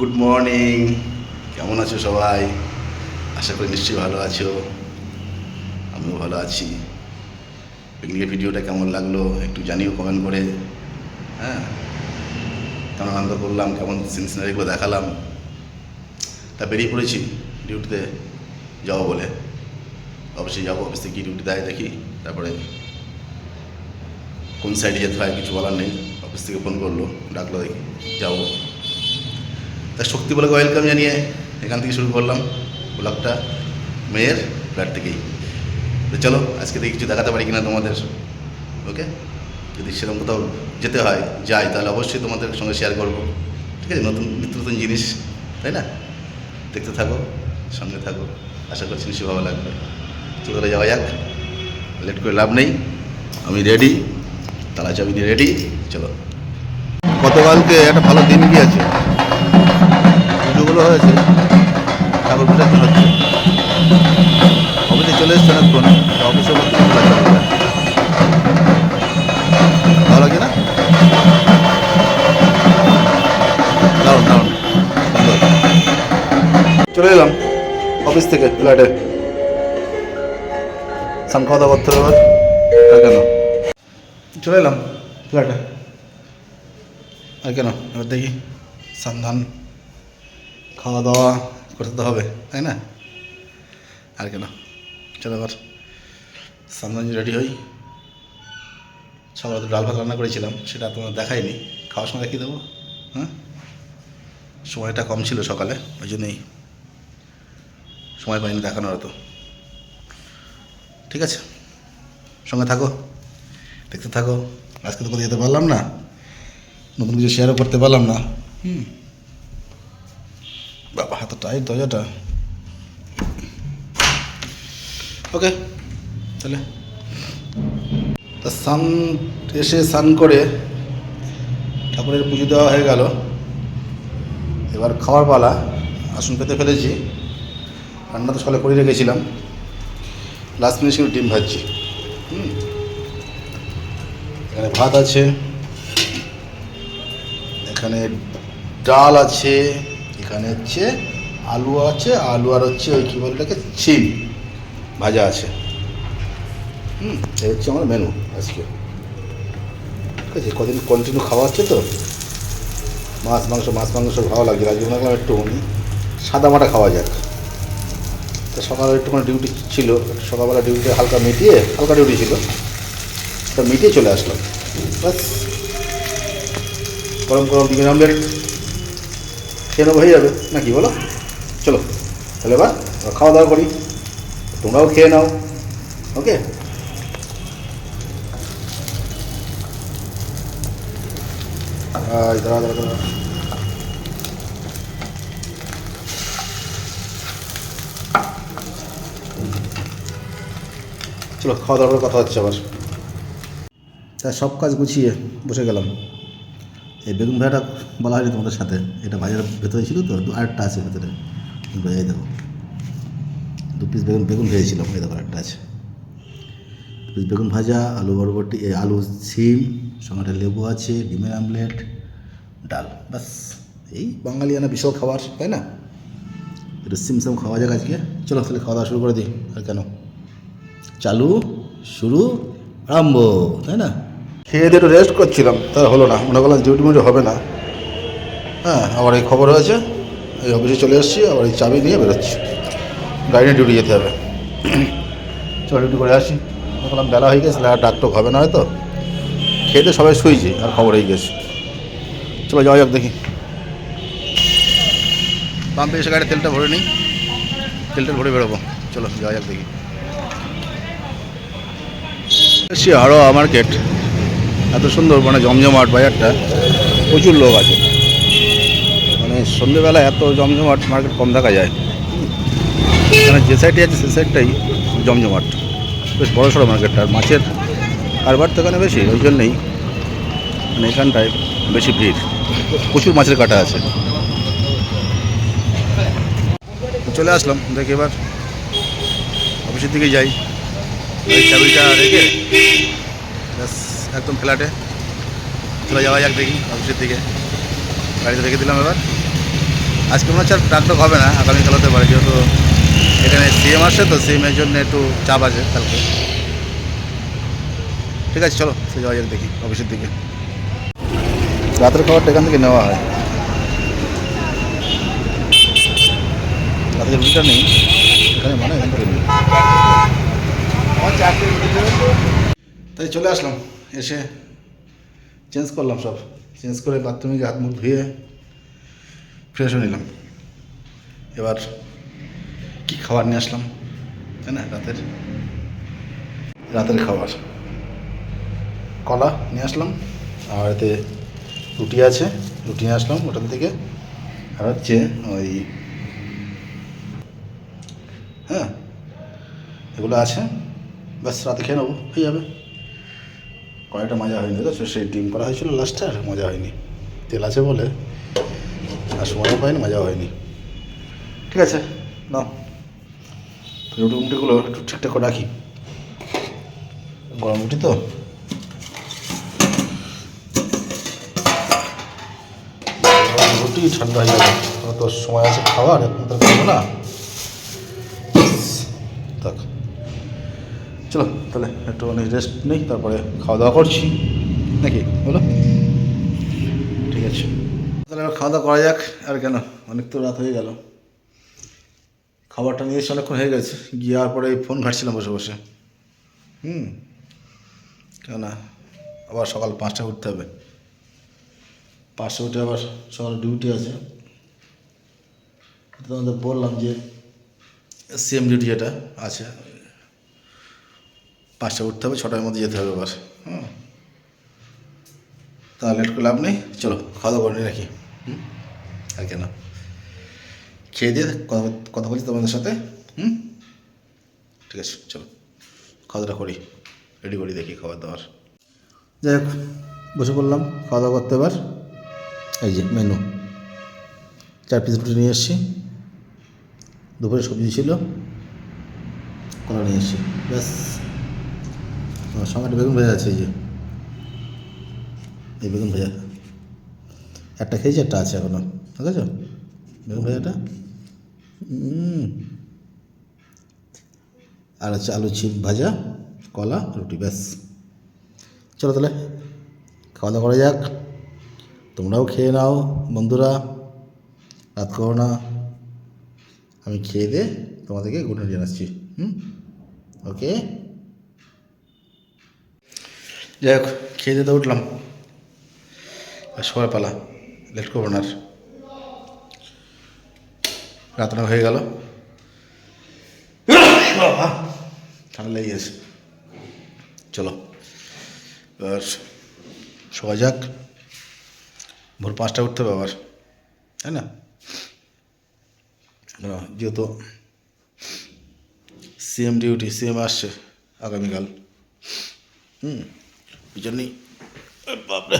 Good morning কেমন আছো সবাই? আশা করি নিশ্চয়ই ভালো আছো। আমিও ভালো আছি। পিকনিকের ভিডিওটা কেমন লাগল একটু জানিও কমেন্ট করে। হ্যাঁ? কেমন আনন্দ করলাম, কেমন সিন সিনারিগুলো দেখালাম। তা বেরিয়ে পড়েছি ডিউটিতে যাব বলে। অবশ্যই যাব, অফিস থেকে ডিউটি দেয় দেখি, তারপরে কোন সাইডে যেতে হয় কিছু বলার নেই। অফিস থেকে ফোন করল, ডাকলো দেখি যাব। তা শক্তি বলে ওয়েলকাম জানিয়ে এখান থেকে শুরু করলাম ব্লগটা মেয়ের ফ্ল্যাট থেকেই। তো চলো, আজকে দেখি কিছু দেখাতে পারি কিনা তোমাদের। ওকে যদি সেরকম কোথাও যেতে হয়, যাই, তাহলে অবশ্যই তোমাদের সঙ্গে শেয়ার করব। ঠিক আছে? নতুন, নিত্য নতুন জিনিস, তাই না? দেখতে থাকো, সঙ্গে থাকো। আশা করছি নিশ্চয়ই ভালো লাগবে। চলো যাওয়া যাক। লেট করে লাভ নেই। আমি রেডি তালা চাবি দিয়ে রেডি চলো। গতকালকে একটা ভালো দিন গিয়েছে। পুজোগুলো হয়েছে ঠাকুর হচ্ছে অফিসে চলে এসছে অনেকক্ষণ অফিসে ভালো না? চলে এলাম অফিস থেকে ফ্ল্যাটে। সান খাওয়া দাওয়া করতে হবে কেন? চলে এলাম ফ্ল্যাটে। আর কেন? এবার দেখি। সান্ধান। খাওয়া দাওয়া করতে তো হবে, তাই না? আর কেন? চলো এবার সান্ধান রেডি হই। তো ডাল ভাত রান্না করেছিলাম, সেটা তোমার দেখাইনি। খাওয়ার সময় দেখিয়ে দেবো হ্যাঁ? সময়টা কম ছিল সকালে, ওই জন্যই। সময় পাইনি দেখানোর তো ঠিক আছে? সঙ্গে থাকো, দেখতে থাকো। আজকে তো কোথাও যেতে পারলাম না, নতুন কিছু শেয়ারও করতে পারলাম না। হুম। টাইট দরজাটা ওকে তাহলে তা স্নান এসে স্নান করে ঠাকুরের পুজো দেওয়া হয়ে গেল। এবার খাওয়ার পালা আসন পেতে ফেলেছি। রান্না তো সকালে করে রেখেছিলাম। লাস্ট মিনিট ডিম ভাজছি। হুম। এখানে ভাত আছে। এখানে ডাল আছে। এখানে হচ্ছে আলু আছে, আলু আর হচ্ছে ওই কী বলে চিম ভাজা আছে। হুম, এই হচ্ছে আমার মেনু আজকে। ঠিক আছে, কদিন কন্টিনিউ খাওয়া হচ্ছে তো? মাছ, মাংস মাছ, মাংস ভালো লাগছে আজকে মনে করলাম একটু সাদা মাটা খাওয়া যাক। তো সকালে একটুখানি ডিউটি ছিল। সকালবেলা ডিউটিতে হালকা মিটিয়ে, হালকা ডিউটি ছিল। তো মিটিয়ে চলে আসলাম। বাস গরম গরম ডিমের আমলেট খেয়ে নেব, হয়ে যাবে। না কি বলো? চলো, তাহলে এবার খাওয়া দাওয়া করি। তোমরাও খেয়ে নাও। ওকে দাঁড়া দাঁড়া চলো, খাওয়া দাওয়ার কথা হচ্ছে আবার। তা সব কাজ গুছিয়ে বসে গেলাম। এই বেগুন ভাজাটা বলা হয়নি তোমাদের সাথে। এটা বাজারের ভেতরে ছিল তো আরেকটা আছে ভেতরে। এই দেখো দু পিস বেগুন বেগুন ভেজেছিলাম এই দেখো একটা আছে। দু পিস বেগুন ভাজা, আলু বরবটি আলু সিম সঙ্গে লেবু আছে, ডিমের আমলেট, ডাল বাস এই বাঙালিয়ানা বিশাল খাবার, তাই না? একটু সিম সাম খাওয়া যাক আজকে। চলো তাহলে খাওয়া দাওয়া শুরু করে দিই, আর কেন? চালু, শুরু, আরম্ভ, তাই না? খেয়ে দিয়ে একটু রেস্ট করছিলাম তার হলো না, মনে করলাম ডিউটি মিউটি হবে না। হ্যাঁ আবার এই খবর হয়েছে। এই অফিসে চলে এসেছি, আবার এই চাবি নিয়ে বেরোচ্ছি। গাড়ি নিয়ে ডিউটি যেতে হবে। চলো ডিউটি করে আসি। দেখলাম বেলা হয়ে গেছে আর ডাক্তার হবে না হয়তো। খেতে সবাই শুয়েছি, আর খবর হয়ে গেছে। চলো যাওয়া যাক দেখি। পাম্পে এসে গাড়ি তেলটা ভরে নিই। তেলটা ভরে বেরোবো। চলো যাওয়া যাক দেখি। এসছি আরও মার্কেট এত সুন্দর মানে জমজমাট বাজারটা। প্রচুর লোক আছে। সন্ধ্যেবেলা এত জমজমাট মার্কেট কম দেখা যায়। এখানে যে সাইডে আছে, সে সাইডটাই জমজমাট। বেশ বড়ো সড়ো মার্কেটটা আর মাছের কারবার তো এখানে বেশি, ওই জন্যই মানে এখানটায় বেশি ভিড়। প্রচুর মাছের কাটা আছে। চলে আসলাম, দেখি এবার অফিসের দিকে যাই। চাবিটা রেখে ব্যাস, একদম ফ্ল্যাটে চলে যাওয়া যাক দেখি অফিসের দিকে। গাড়িতে রেখে দিলাম এবার। আজকে মনে হচ্ছে আর ডাকডাক হবে না আগামীকাল হতে পারে, যেহেতু এখানে সিএম আসছে তো সিএমের জন্য একটু চাপ আছে কালকে। ঠিক আছে, চলো, সে যাওয়া যাক দেখি, অফিসের দিকে। রাতের খাবারটা এখান থেকে নেওয়া হয়। রাতের রুটিটা নেই, এখানে মানে এখান থেকে তাই চলে আসলাম, এসে চেঞ্জ করলাম সব। চেঞ্জ করে বাথরুমে গিয়ে হাত মুখ ধুয়ে ফ্রেশ হয়ে নিলাম। এবার কি খাবার নিয়ে আসলাম, তাই না, রাতের? রাতের খাবার। কলা নিয়ে আসলাম, আর এতে রুটি আছে, রুটি নিয়ে আসলাম ওটার থেকে। আর হচ্ছে ওই হ্যাঁ এগুলো আছে। ব্যাস, রাতে খেয়ে নেব, হয়ে যাবে। কয়েকটা মজা হয়নি তো সেই ডিম করা হয়েছিল লাস্টে আর মজা হয়নি। তেল আছে বলে আর সময়ও পাইনি মজাও হয়নি। ঠিক আছে, নাও। রুটি মুটিগুলো একটু ঠিকঠাক করে রাখি। গরম রুটি তো? রুটি, ঠান্ডা হয়ে যাবে। তো সময় আছে খাওয়ার, এখন তো খাব না। থাক। চলো, তাহলে একটু অনেক রেস্ট নেই, তারপরে খাওয়া দাওয়া করছি। নাকি? বলো। ঠিক আছে। তাহলে খাওয়া দাওয়া করা যাক, আর কেন? অনেক তো রাত হয়ে গেল। খাবারটা নিয়ে এসে অনেকক্ষণ হয়ে গেছে গিয়ে পরে ফোন ঘাটছিলাম বসে বসে। হুম? কেন আবার সকাল পাঁচটা উঠতে হবে। পাঁচটা উঠে আবার সকাল ডিউটি আছে। তোমাদের বললাম যে সেম ডিউটি যেটা আছে পাঁচটা উঠতে হবে, ছটার মধ্যে যেতে হবে আবার। হুম? তা লেট করে লাভ নেই। চলো, খাওয়া দাওয়া করে রাখি। হুম আর কেন খেয়ে দিয়ে কথা বলছি তোমাদের সাথে হুম ঠিক আছে চলো খাওয়া দাওয়া করি রেডি করি দেখি খাবার দাবার যাই হোক বসে পড়লাম খাওয়া দাওয়া করতে এবার এই যে মেনু চার পিস রুটি নিয়ে এসেছি দুপুরে সবজি ছিল কলা নিয়ে এসেছি ব্যাস সঙ্গে বেগুন ভাজা আছে এই যে এই বেগুন ভাজা একটা খেয়েছি একটা আছে এখনও আছে বেগুন ভাজাটা। আর হচ্ছে আলু চিপ ভাজা, কলা, রুটি, ব্যাস। চলো তাহলে, খাওয়া দাওয়া করা যাক। তোমরাও খেয়ে নাও, বন্ধুরা। রাত করো না। আমি খেয়ে দিয়ে তোমাদেরকে গুড নাইট জানাচ্ছি। হুম? ওকে? যাই হোক, খেয়ে দিয়ে তো উঠলাম। সবার পালা। লেট করব না আর। রাত অনেক হয়ে গেল। ঠান্ডা লেগে গেছে। চলো, এবার শোয়া যাক। ভোর পাঁচটা উঠতে হবে আবার, তাই না? যেহেতু সিএম ডিউটি সিএম আসছে আগামীকাল। হুম ওই জন্যই বাপরে।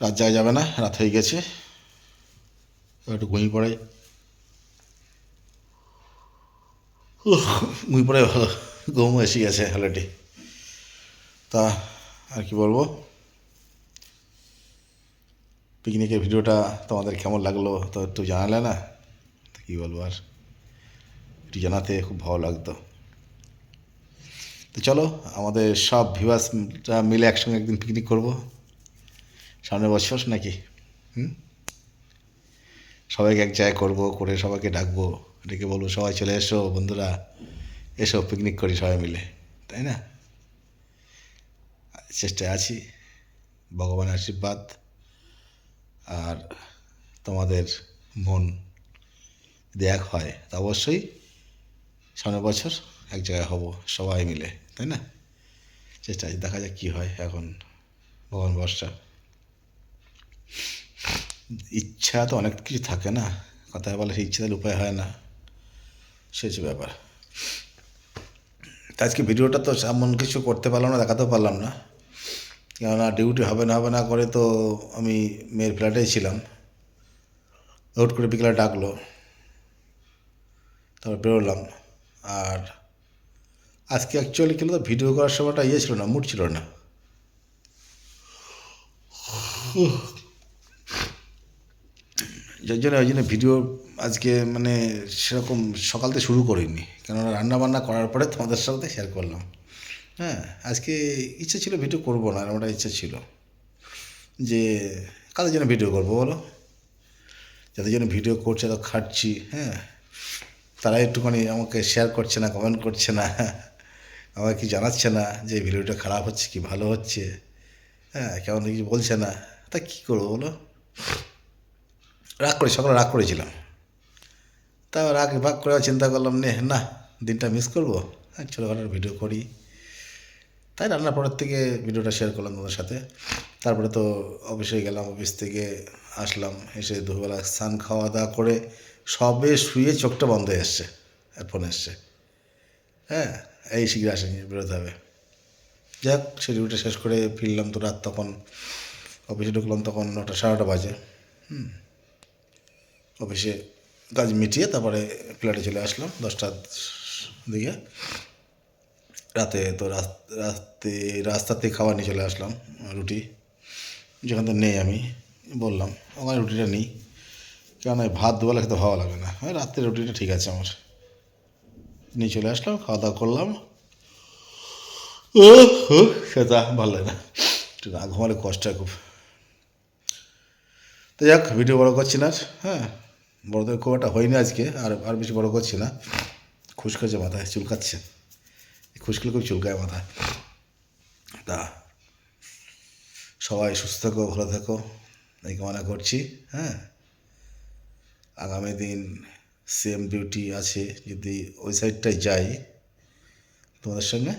রাত যাওয়া যাবে না, রাত হয়ে গেছে। একটু ঘুমিয়ে পড়াই ঘুমিয়ে পড়াই ভালো, ঘুম এসে গেছে অলরেডি তা, আর কি বলব? পিকনিকের ভিডিওটা তোমাদের কেমন লাগল তো একটু জানালে না? কী বলব আর? একটু জানাতে খুব ভালো লাগতো। তো চলো, আমাদের সব ভিউয়ার্সরা মিলে একসঙ্গে একদিন পিকনিক করব। সামনের বছর নাকি? হুম? সবাইকে এক জায়গায় করব, করে সবাইকে ডাকবো। ডেকে বলব, সবাই চলে এসো বন্ধুরা, এসো পিকনিক করি সবাই মিলে, তাই না? চেষ্টায় আছি ভগবানের আশীর্বাদ, আর তোমাদের মন যদি এক হয়, তা অবশ্যই সামনের বছর এক জায়গায় হব, সবাই মিলে, তাই না? চেষ্টা দেখা যাক কী হয় এখন, ভগবান বর্ষা ইচ্ছা তো অনেক কিছু থাকে না। কথায় বলে সেই ইচ্ছা তাহলে উপায় হয় না। সে হচ্ছে ব্যাপার। আজকে ভিডিওটা তো এমন কিছু করতে পারলাম না, দেখাতেও পারলাম না। কেননা ডিউটি হবে না হবে না করে তো আমি মেয়ের ফ্ল্যাটেই ছিলাম। হুট করে বিকেলে ডাকলো। তারপর বেরোলাম। আর আজকে অ্যাকচুয়ালি কি তো ভিডিও করার সময়টা ইয়ে ছিল না মুড ছিল না। যার জন্য ওই জন্য ভিডিও আজকে মানে সেরকম সকাল থেকে শুরু করিনি। কেননা রান্না বান্না করার পরে তোমাদের সাথে শেয়ার করলাম। হ্যাঁ আজকে ইচ্ছে ছিল ভিডিও করব না একটা ইচ্ছে ছিল। যে কাদের জন্য ভিডিও করব বলো? যাদের জন্য ভিডিও করছে তো খাটছি হ্যাঁ। তারা একটুখানি আমাকে শেয়ার করছে না কমেন্ট করছে না, আমাকে কি জানাচ্ছে না যে ভিডিওটা খারাপ হচ্ছে কি ভালো হচ্ছে হ্যাঁ কেমন কিছু বলছে না, তা কী করব বলো? রাগ করে সকালে রাগ করেছিলাম। তা রাগ ভাগ করে চিন্তা করলাম, নে, না, দিনটা মিস করব। ছোটোখাটো ভিডিও করি। তাই রান্নার পরের থেকে ভিডিওটা শেয়ার করলাম তোমাদের সাথে। তারপরে তো অফিসে গেলাম অফিস থেকে আসলাম, এসে দুপুরবেলা স্নান খাওয়া দাওয়া করে সবে শুয়ে চোখটা বন্ধ হয়ে এসছে ফোন এসছে হ্যাঁ এই শীঘ্র আসেনি, বেরোতে হবে। যাক সেই ডিউটি শেষ করে ফিরলাম তো রাত তখন অফিসে ঢুকলাম তখন নটা, সাড়ে নটা বাজে। হুম। অফিসে কাজ মিটিয়ে তারপরে ফ্ল্যাটে চলে আসলাম দশটার দিকে। রাতে তো রাত- রাতে রাস্তা থেকে খাবার নিয়ে চলে আসলাম, রুটি। যেখান থেকে নেই আমি, বললাম, ওখানে রুটিটা নিই। কেন ভাত দুবেলা খেতে ভালো লাগে না। হ্যাঁ রাত্রে রুটিটা ঠিক আছে আমার। নিয়ে চলে আসলাম, খাওয়া দাওয়া করলাম। ও সেটা ভালো লাগে না। একটু না ঘুমালে কষ্ট খুব। তো যাক ভিডিও বড় করছি না হ্যাঁ। বড়দের খুব একটা হয়নি আজকে, আর আর বেশি বড় করছি না। খুশকাচ্ছে মাথায়, চুলকাচ্ছে। খুশকিলে খুব চুলকায় মাথায়। তা, সবাই সুস্থ থাকো, ভালো থাকো। এই কামনা করছি হ্যাঁ। আগামী দিন সেম ডিউটি আছে, যদি ওই সাইডটায় যাই, তোমাদের সঙ্গে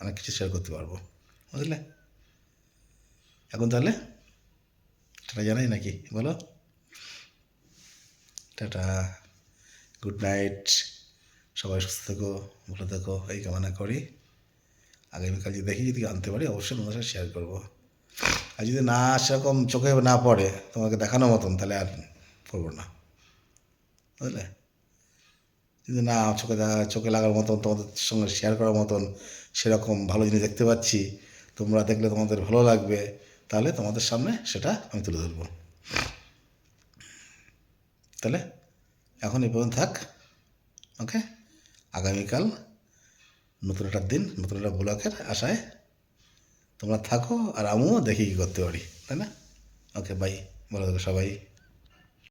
অনেক কিছু শেয়ার করতে পারব। বুঝলে? এখন তাহলে? সেটা জানাই নাকি? বলো। Tata, good night. সবাই সুস্থ থেকো, ভালো থেকো, এই কামনা করি। আগামীকাল যদি দেখি, যদি আনতে পারি, অবশ্যই তোমাদের সাথে শেয়ার করব। আর যদি না, সেরকম চোখে না পড়ে, তোমাকে দেখানোর মতন, তাহলে আর করব না। বুঝলে? যদি না, চোখে চোখে লাগার মতন, তোমাদের সঙ্গে শেয়ার করার মতন, সেরকম ভালো জিনিস দেখতে পাচ্ছি, তোমরা দেখলে তোমাদের ভালো লাগবে, তাহলে তোমাদের সামনে সেটা আমি তুলে ধরবো। তাহলে এখন এই পর্যন্ত থাক ওকে আগামীকাল নতুন একটা দিন, নতুন একটা ব্লকের আশায় তোমরা থাকো আর আমিও দেখি কী করতে পারি, তাই না? ওকে বাই ভালো থাকো সবাই।